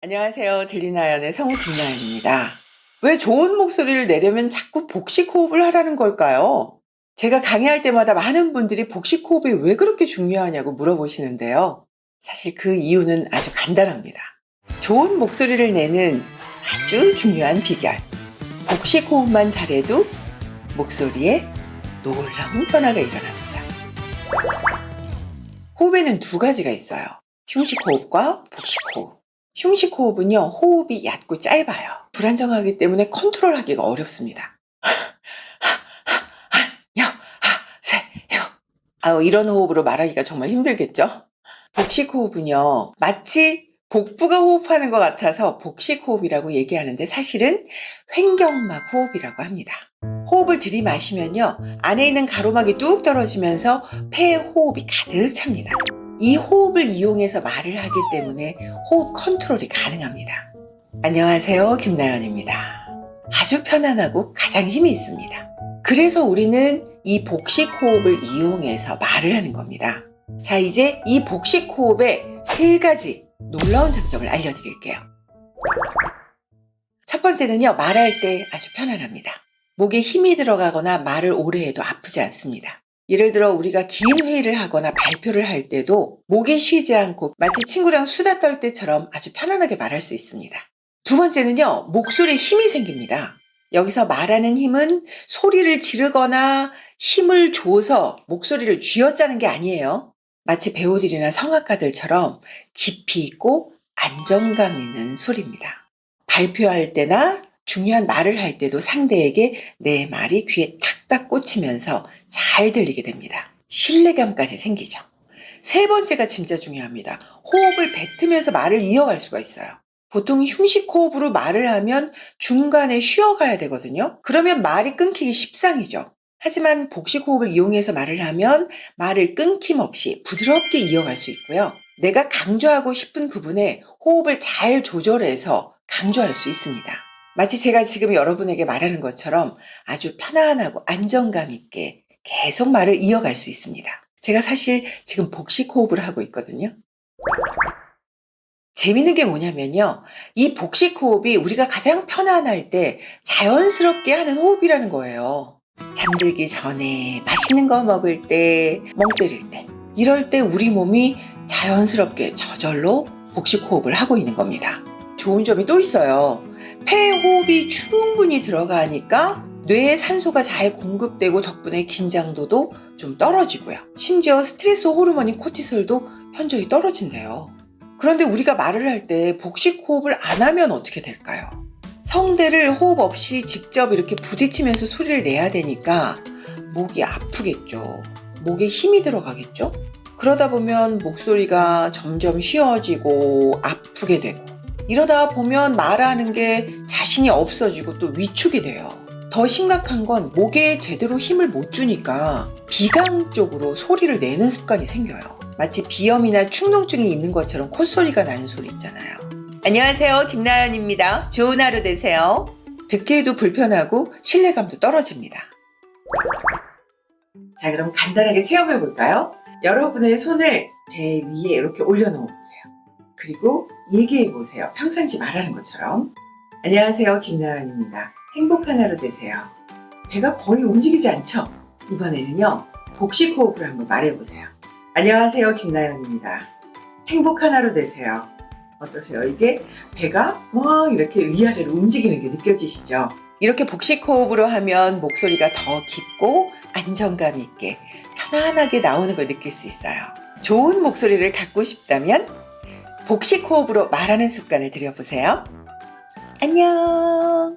안녕하세요. 들리나연의 성우 김나연입니다. 왜 좋은 목소리를 내려면 자꾸 복식 호흡을 하라는 걸까요? 제가 강의할 때마다 많은 분들이 복식 호흡이 왜 그렇게 중요하냐고 물어보시는데요. 사실 그 이유는 아주 간단합니다. 좋은 목소리를 내는 아주 중요한 비결. 복식 호흡만 잘해도 목소리에 놀라운 변화가 일어납니다. 호흡에는 두 가지가 있어요. 흉식 호흡과 복식 호흡. 흉식 호흡은요, 호흡이 얕고 짧아요. 불안정하기 때문에 컨트롤하기가 어렵습니다. 아우, 이런 호흡으로 말하기가 정말 힘들겠죠? 복식 호흡은요, 마치 복부가 호흡하는 것 같아서 복식 호흡이라고 얘기하는데 사실은 횡격막 호흡이라고 합니다. 호흡을 들이마시면요, 안에 있는 가로막이 뚝 떨어지면서 폐에 호흡이 가득 찹니다. 이 호흡을 이용해서 말을 하기 때문에 호흡 컨트롤이 가능합니다. 안녕하세요. 김나연입니다. 아주 편안하고 가장 힘이 있습니다. 그래서 우리는 이 복식 호흡을 이용해서 말을 하는 겁니다. 자, 이제 이 복식 호흡의 세 가지 놀라운 장점을 알려드릴게요. 첫 번째는요, 말할 때 아주 편안합니다. 목에 힘이 들어가거나 말을 오래 해도 아프지 않습니다. 예를 들어 우리가 긴 회의를 하거나 발표를 할 때도 목이 쉬지 않고 마치 친구랑 수다 떨 때처럼 아주 편안하게 말할 수 있습니다. 두 번째는요, 목소리에 힘이 생깁니다. 여기서 말하는 힘은 소리를 지르거나 힘을 줘서 목소리를 쥐어짜는 게 아니에요. 마치 배우들이나 성악가들처럼 깊이 있고 안정감 있는 소리입니다. 발표할 때나 중요한 말을 할 때도 상대에게 내 말이 귀에 탁탁 꽂히면서 잘 들리게 됩니다. 신뢰감까지 생기죠. 세 번째가 진짜 중요합니다. 호흡을 뱉으면서 말을 이어갈 수가 있어요. 보통 흉식 호흡으로 말을 하면 중간에 쉬어가야 되거든요. 그러면 말이 끊기기 십상이죠. 하지만 복식 호흡을 이용해서 말을 하면 말을 끊김없이 부드럽게 이어갈 수 있고요. 내가 강조하고 싶은 부분에 호흡을 잘 조절해서 강조할 수 있습니다. 마치 제가 지금 여러분에게 말하는 것처럼 아주 편안하고 안정감 있게 계속 말을 이어갈 수 있습니다. 제가 사실 지금 복식 호흡을 하고 있거든요. 재밌는 게 뭐냐면요. 이 복식 호흡이 우리가 가장 편안할 때 자연스럽게 하는 호흡이라는 거예요. 잠들기 전에 맛있는 거 먹을 때, 멍 때릴 때. 이럴 때 우리 몸이 자연스럽게 저절로 복식 호흡을 하고 있는 겁니다. 좋은 점이 또 있어요. 폐 호흡이 충분히 들어가니까 뇌에 산소가 잘 공급되고 덕분에 긴장도도 좀 떨어지고요. 심지어 스트레스 호르몬인 코티솔도 현저히 떨어진대요. 그런데 우리가 말을 할 때 복식 호흡을 안 하면 어떻게 될까요? 성대를 호흡 없이 직접 이렇게 부딪히면서 소리를 내야 되니까 목이 아프겠죠. 목에 힘이 들어가겠죠? 그러다 보면 목소리가 점점 쉬어지고 아프게 되고 이러다 보면 말하는 게 자신이 없어지고 또 위축이 돼요. 더 심각한 건 목에 제대로 힘을 못 주니까 비강 쪽으로 소리를 내는 습관이 생겨요. 마치 비염이나 충농증이 있는 것처럼 콧소리가 나는 소리 있잖아요. 안녕하세요. 김나연입니다. 좋은 하루 되세요. 듣기에도 불편하고 신뢰감도 떨어집니다. 자, 그럼 간단하게 체험해 볼까요? 여러분의 손을 배 위에 이렇게 올려놓아 보세요. 그리고 얘기해 보세요. 평상시 말하는 것처럼. 안녕하세요. 김나연입니다. 행복한 하루 되세요. 배가 거의 움직이지 않죠? 이번에는요, 복식 호흡으로 한번 말해 보세요. 안녕하세요. 김나연입니다. 행복한 하루 되세요. 어떠세요? 이게 배가 막 이렇게 위아래로 움직이는 게 느껴지시죠? 이렇게 복식 호흡으로 하면 목소리가 더 깊고 안정감 있게 편안하게 나오는 걸 느낄 수 있어요. 좋은 목소리를 갖고 싶다면 복식 호흡으로 말하는 습관을 들여보세요. 안녕.